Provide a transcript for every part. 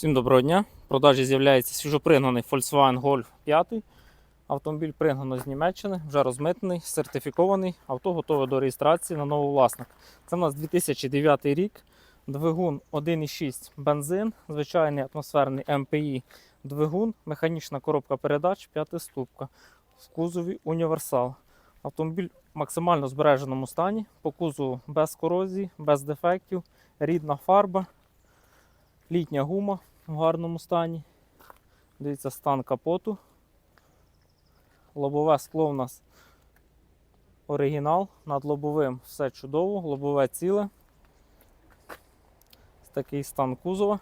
Всім доброго дня. В продажі з'являється свіжопригнаний Volkswagen Golf 5. Автомобіль пригнано з Німеччини, вже розмитнений, сертифікований. Авто готове до реєстрації на нового власника. Це у нас 2009 рік. Двигун 1,6 бензин, звичайний атмосферний МПІ двигун, механічна коробка передач, п'ятиступка. В кузові універсал. Автомобіль в максимально збереженому стані, по кузову без корозії, без дефектів, рідна фарба. Літня гума в гарному стані. Дивіться, стан капоту. Лобове скло у нас оригінал. Над лобовим все чудово, лобове ціле. Такий стан кузова.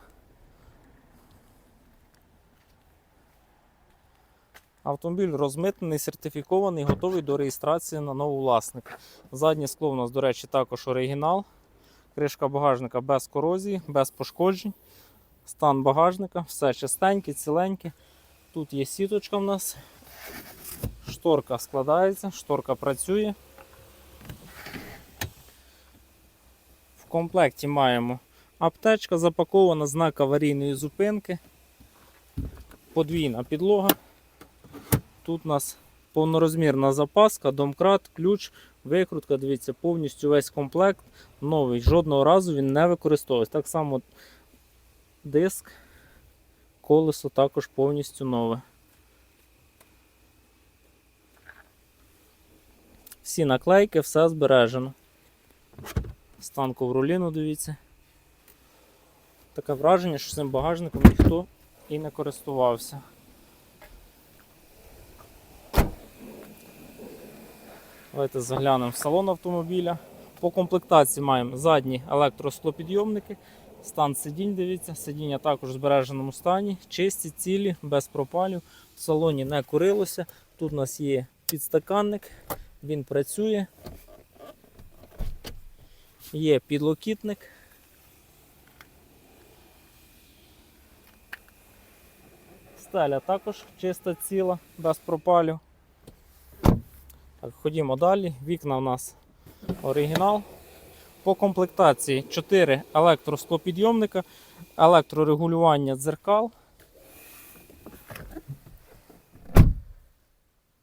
Автомобіль розмитнений, сертифікований, готовий до реєстрації на нового власника. Заднє скло у нас, до речі, також оригінал. Кришка багажника без корозії, без пошкоджень. Стан багажника, все чистеньке, ціленьке. Тут є сіточка в нас. Шторка складається, шторка працює. В комплекті маємо аптечка запакована, знак аварійної зупинки, подвійна підлога. Тут у нас повнорозмірна запаска, домкрат, ключ, викрутка. Дивіться, повністю весь комплект новий. Жодного разу він не використовується. Так само диск, колесо також повністю нове. Всі наклейки, все збережено. Стан ковроліну, дивіться. Таке враження, що цим багажником ніхто і не користувався. Давайте заглянемо в салон автомобіля. По комплектації маємо задні електросклопідйомники. Стан сидінь, дивіться, сидіння також в збереженому стані, чисті, цілі, без пропалів. В салоні не курилося. Тут у нас є підстаканник, він працює. Є підлокітник. Стеля також чиста ціла, без пропалів. Так, ходімо далі. Вікна у нас оригінал. По комплектації 4 електросклопідйомника, електрорегулювання дзеркал.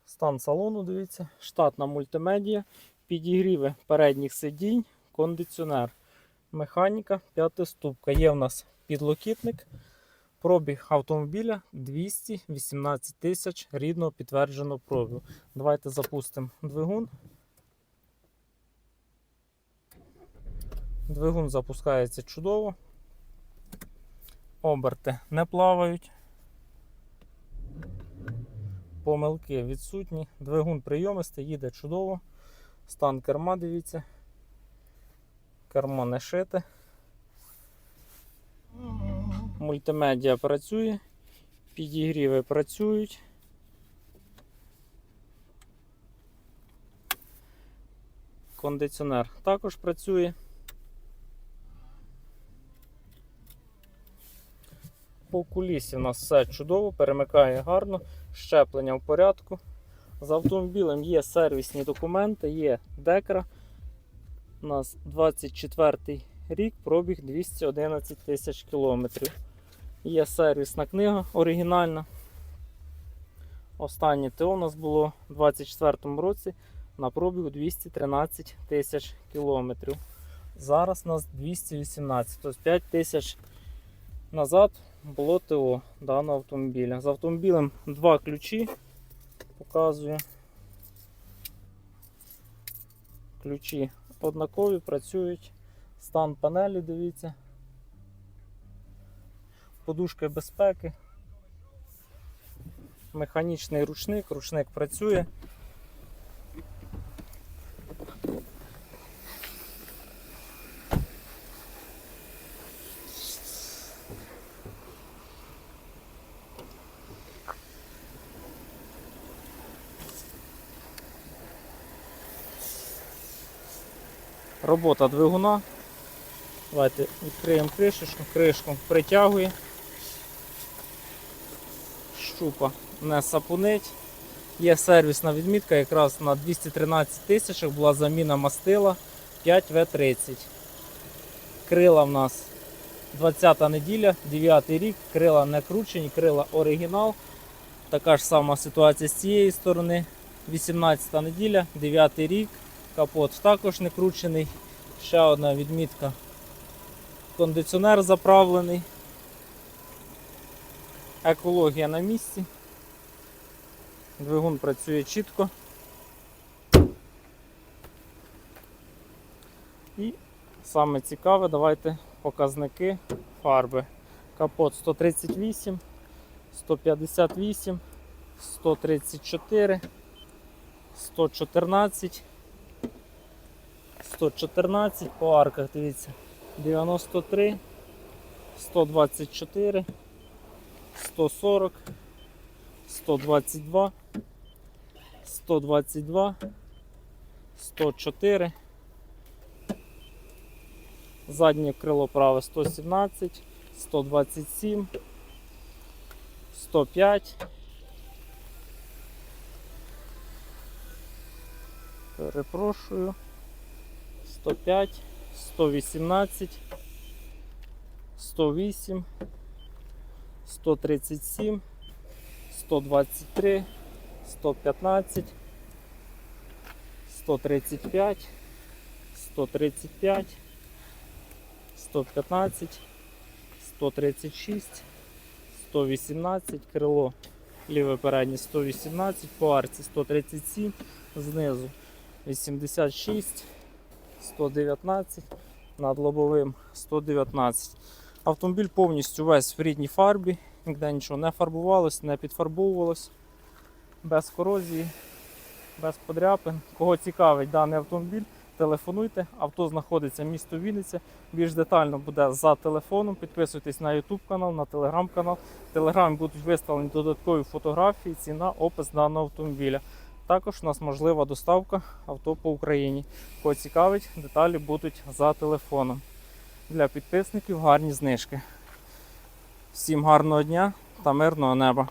Стан салону, дивіться, штатна мультимедія, підігріви передніх сидінь, кондиціонер, механіка, п'ятиступка. Є в нас підлокітник. Пробіг автомобіля 218 тисяч рідного підтвердженого пробігу. Давайте запустимо двигун. Двигун запускається чудово. Оберти не плавають. Помилки відсутні. Двигун прийомистий, їде чудово. Стан керма, дивіться. Кермо не шите. Мультимедіа працює, підігріви працюють. Кондиціонер також працює. По кулісі у нас все чудово, перемикає гарно, щеплення в порядку. З автомобілем є сервісні документи, є декра. У нас 24 рік, пробіг 211 тисяч кілометрів. Є сервісна книга оригінальна. Останнє ТО у нас було у 2024 році на пробігу 213 тисяч кілометрів. Зараз у нас 218, тобто 5 тисяч назад було ТО даного автомобіля. З автомобілем два ключі. Показую. Ключі однакові, працюють. Стан панелі, дивіться. Подушка безпеки. Механічний ручник, ручник працює. Робота двигуна. Давайте відкриємо кришечку, кришку притягує. Щупа не сапунить. Є сервісна відмітка, якраз на 213 тисячах була заміна мастила 5В30. Крила в нас 20-та неділя, 9 рік, крила не кручені, крила оригінал. Така ж сама ситуація з цієї сторони. 18-та неділя, 9 рік, капот також не кручений. Ще одна відмітка. Кондиціонер заправлений. Екологія на місці. Двигун працює чітко. І саме цікаве, давайте показники фарби. Капот 138, 158, 134, 114, 114 по арках, дивіться, 93, 124, 140, 122, 122, 104. Заднє крило праве 117, 127, 105. Перепрошую. 105, 118, 108, 137, 123, 115, 135, 135. 115, 136, 118, крило ліве переднє 118, по арці 137, знизу 86, 119, над лобовим 119. Автомобіль повністю весь в рідній фарбі, ніде нічого не фарбувалось, не підфарбовувалось, без корозії, без подряпин. Кого цікавить даний автомобіль, телефонуйте. Авто знаходиться місто Вінниця. Більш детально буде за телефоном. Підписуйтесь на YouTube канал, на Telegram канал. В Телеграмі будуть виставлені додаткові фотографії, ціна, опис даного автомобіля. Також у нас можлива доставка авто по Україні. Кого цікавить, деталі будуть за телефоном. Для підписників гарні знижки. Всім гарного дня та мирного неба!